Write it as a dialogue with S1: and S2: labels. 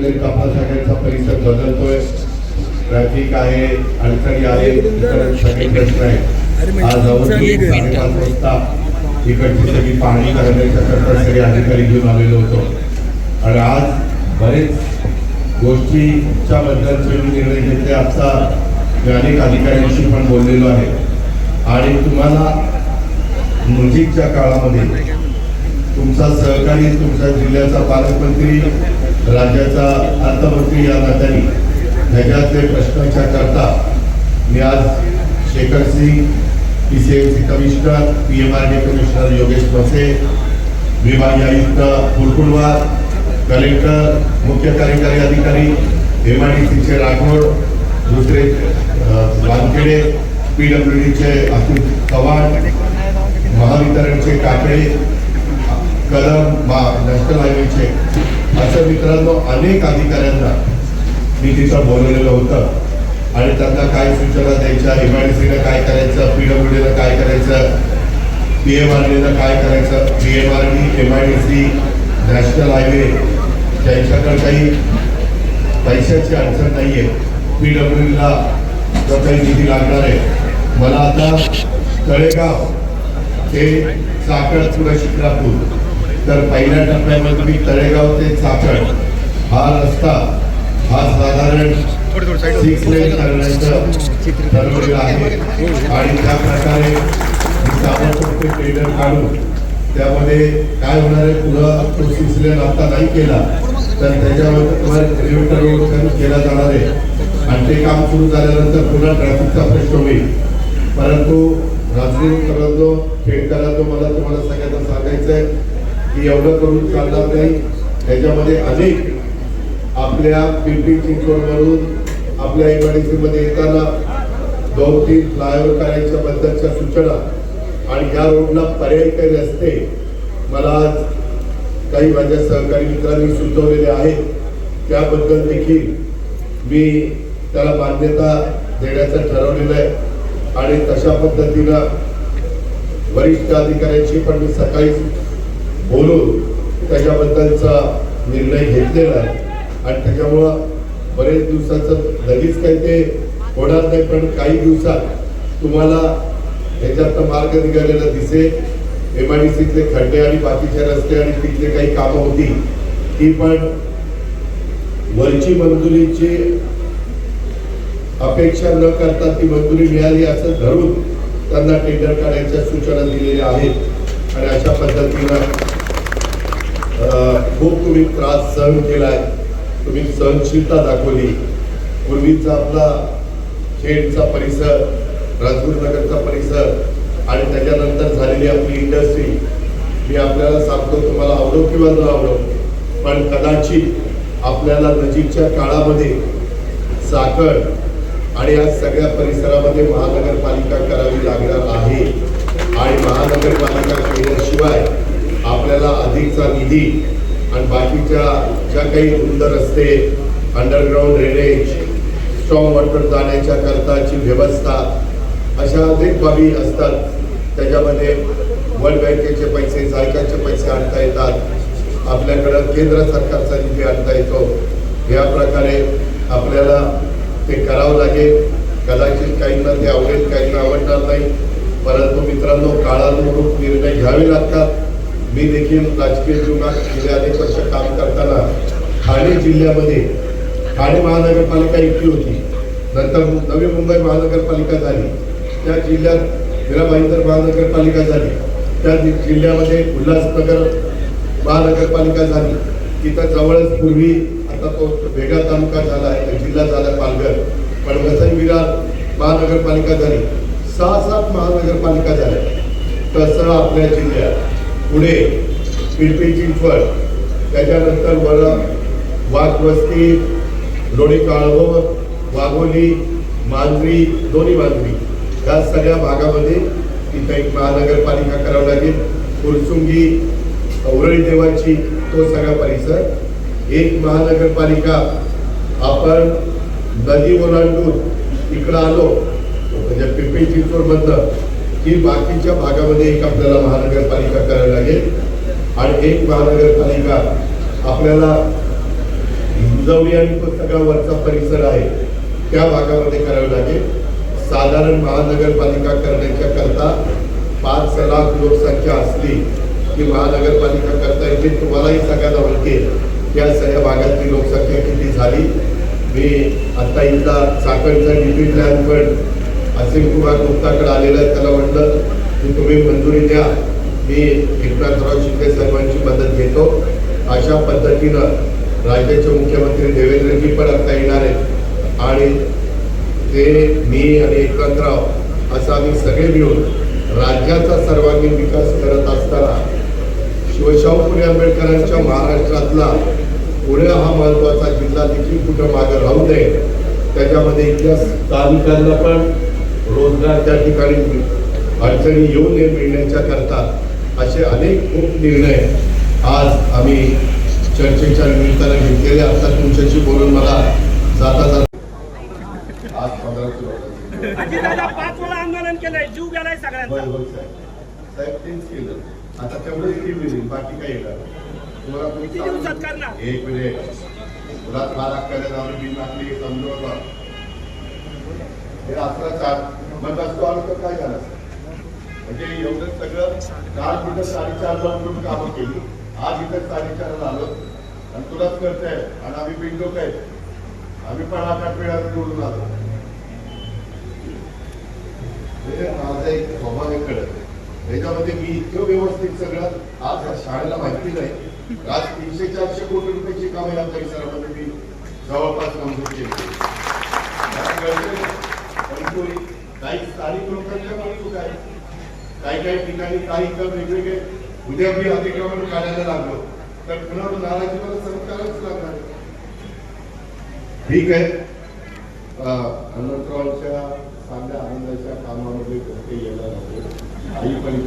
S1: एकंदरीत आपला सगळ्यांचा परिसर बदलतोय. ट्रॅफिक आहे अडचणी आहे इतर सगळे प्रश्न आहेत आज जवळजवळ साडेपाच वाजता इकडची सगळी पाहणी करण्याच्या करता सगळे अधिकारी घेऊन आलेलो होतो. आणि आज बरेच गोष्टीच्या बद्दलचे मी निर्णय घेतले. आजचा मी अनेक अधिकाऱ्यांशी पण बोललेलो आहे. आणि तुम्हाला नजीकच्या काळामध्ये तुमचा सहकारी तुमच्या जिल्ह्याचा पालकमंत्री राज्याचा अर्थमंत्री या नात्याने ह्याच्यातले प्रश्नाच्या करता मी आज Shekhar Singh P C M C commissioner P M R D commissioner Yogesh Base विभागीय आयुक्त कुलकुलवार कलेक्टर मुख्य कार्यकारी अधिकारी एम आय डी सीचे राठोड दुसरे वानखेडे पी डब्ल्यू डीचे अतुल चव्हाण महावितरणचे काकडे कदम मा नॅशनल हायवेचे असं मित्रांनो अनेक अधिकाऱ्यांना मी तिथं बोलवलेलं होतं. आणि त्यांना काय सूचना द्यायच्या एम आय डी सीनं काय करायचं पी डब्ल्यू डीनं काय करायचं पी एम आर डीनं काय करायचं P M R D M I D C national highway त्यांच्याकडे काही पैशाची अडचण नाही आहे पी डब्ल्यू डीला काही निधी लागणार आहे. मला आता तळेगाव ते चाकण पुढे शिक्रापूर तर पहिल्या टप्प्यामध्ये मी तळेगाव ते चाकण हा रस्ता हा साधारण सिक्स लेन करण्याचं ठरवलेलं आहे. आणि त्या प्रकारे ताबडतोब ते टेंडर काढून त्यामध्ये काय होणार आहे पुढं तो सिक्स लेन आता नाही केला तर त्याच्यावर किलोमीटर रोड कमी केला जाणार आहे. आणि ते काम सुरू झाल्यानंतर पुन्हा ट्रॅफिकचा प्रश्न होईल. परंतु राजकीय करायचो खेळ करायचो मला तुम्हाला सगळ्यांना सांगायचं आहे की एवढं करून चालणार नाही. त्याच्यामध्ये अनेक आपल्या पिंपरी चिंचवडवरून आपल्या एमआयडीसी येताना दोन तीन फ्लायओव्हर करायच्या बद्दलच्या सूचना आणि या रोडला पर्याय काही रस्ते मला आज काही माझ्या सहकारी मित्रांनी सुचवलेले आहेत. त्याबद्दल देखील मी त्याला मान्यता देण्याचं ठरवलेलं आहे. आणि तशा पद्धतीनं वरिष्ठ अधिकाऱ्यांशी पण मी सकाळी बोलून त्याच्याबद्दलचा निर्णय घेतलेला आहे. आणि त्याच्यामुळं बरेच दिवसाचं लगेच काही ते होणार नाही पण काही दिवसात तुम्हाला ह्याच्यात मार्ग निघालेला दिसेल. एम आय डी सीतले खड्डे आणि बाकीचे रस्ते आणि तिथले काही कामं होती ती पण वरची मंजुरीची अपेक्षा न करता ती मंजुरी मिळाली असं धरून त्यांना टेंडर काढायच्या सूचना दिलेल्या आहेत. आणि अशा पद्धतीनं खूप तुम्ही त्रास सहन केलाय. तुम्ही सहनशीलता दाखवली. पूर्वीचा आपला खेडचा परिसर राजगुरुनगरचा परिसर आणि त्याच्यानंतर झालेली आपली इंडस्ट्री मी आपल्याला सांगतो तुम्हाला आवडो किंवा न आवडो पण कदाचित आपल्याला नजीकच्या काळामध्ये साखर आणि या सगळ्या परिसरामध्ये महानगरपालिका करावी लागणार आहे. आणि महानगरपालिका केल्याशिवाय अधिकचा निधी आणि बाकीच्या ज्या काही रुंद रस्ते अंडरग्राऊंड ड्रेनेज स्ट्रॉंग वॉटर जाण्याच्या करताची व्यवस्था अशा अनेक बाबी असतात. त्याच्यामध्ये वर्ल्ड बँकेचे पैसे जायकाचे पैसे आणता येतात. आपल्याकडं केंद्र सरकारचा निधी आणता येतो. या प्रकारे आपल्याला ते करावं लागेल. कदाचित काहींना ते आवडेल काहींना आवडणार नाही. परंतु मित्रांनो काळानुरूप निर्णय घ्यावे लागतात. मी देखील राजकीय जीवनात गेले अनेक वर्ष काम करताना ठाणे जिल्ह्यामध्ये ठाणे महानगरपालिका एकटी होती. नंतर नवी मुंबई महानगरपालिका झाली. त्या जिल्ह्यात हिराबाईंदर महानगरपालिका झाली. त्या जिल्ह्यामध्ये उल्हासनगर महानगरपालिका झाली. तिथं जवळच पूर्वी आता तो वेगळा तालुका झाला आहे जिल्हा झाला पालघर. पण वसई विरार महानगरपालिका झाली. सहा सात महानगरपालिका झाल्या. तसं आपल्या जिल्ह्यात. पुढे पिंपरी चिंचवड त्याच्यानंतर वर वाघवस्ती लोणी काळभोर वाघोली मांजरी दोन्ही मांजरी. या सगळ्या भागामध्ये तिथं एक महानगरपालिका करावं लागेल. कुरसुंगी उरळी देवाची तो सगळा परिसर. एक महानगरपालिका आपण नदी ओलांडून इकडं आलो म्हणजे पिंपरी चिंचवडमधलं की बाकीच्या भागामध्ये एक आपल्याला महानगरपालिका करावी लागेल. आणि एक महानगरपालिका आपल्याला हिंजवली आणि तो सगळा वरचा परिसर आहे त्या भागामध्ये करावी लागेल. साधारण महानगरपालिका करण्याच्या करता पाच लाख लोकसंख्या असली की महानगरपालिका करता येते तुम्हालाही सगळ्यांना माहिती या सगळ्या भागातली लोकसंख्या किती झाली. मी आता इथला चाकणचा डिपी प्लॅन पण असीम कुमार गुप्ताकडे आलेला आहे त्याला म्हटलं की तुम्ही मंजुरी द्या. मी एकनाथराव शिंदे साहेबांची मदत घेतो. अशा पद्धतीनं राज्याचे मुख्यमंत्री देवेंद्रजी पण आता येणार आहेत. आणि ते मी आणि एकनाथराव असं आम्ही सगळे मिळून राज्याचा सर्वांगीण विकास करत असताना शिवशाहू फुले आंबेडकरांच्या महाराष्ट्रातला पुणे हा महत्त्वाचा जिल्हा देखील कुठं मागं राहू नये त्याच्यामध्ये इथल्या स्थानिकांना पण रोजगार त्या ठिकाणी अडचणी येऊ नये मिळण्याच्या करता असे अनेक खूप निर्णय आज आम्ही चर्चेच्या निमित्तानं घेतलेले. आता तुमच्याशी बोलून मला जाता जाता आज पंधरा
S2: पाच वेळा आंदोलन केलंय. जीव गेलाय सगळ्यांचा.
S1: साहेब. साहेब तेच केलं. आता तेवढंच बाकी काय येणार तुम्हाला कोणी
S2: किती
S1: सांगू-
S2: दिवसात करणार?
S1: एक मिनिट. तुला बारा करायला आम्ही बिल टाकली समजवलं हे अकरा चार मग असतो आलं तर काय झालं? म्हणजे एवढं सगळं काल तिथं साडेचारला उठून कामं केली आज इथं साडेचारला आलो. आणि तुलाच करताय आणि आम्ही बिंडो काय आम्ही पण आठ आठ वेळा निवडून आलो. माझा एक स्वभाव आहे कळत त्याच्यामध्ये मी इतकं व्यवस्थित सगळं आज या शाळेला माहिती नाही. आज तीनशे चारशे कोटी रुपयाची कामे या परिसरामध्ये मी जवळपास मंजूर केली होईल काही स्थानिक लोकांच्या पण चूक आहे. काही काही ठिकाणी काही इतर वेगवेगळे उद्या मी अतिक्रमण काढायला लागलो. तर पुन्हा नाराजी मला सहन लागणार ठीक आहे. अं, हनुमंतरावांच्या चांगल्या आनंदाच्या कामामध्ये कोणते येणार नाही. आई पण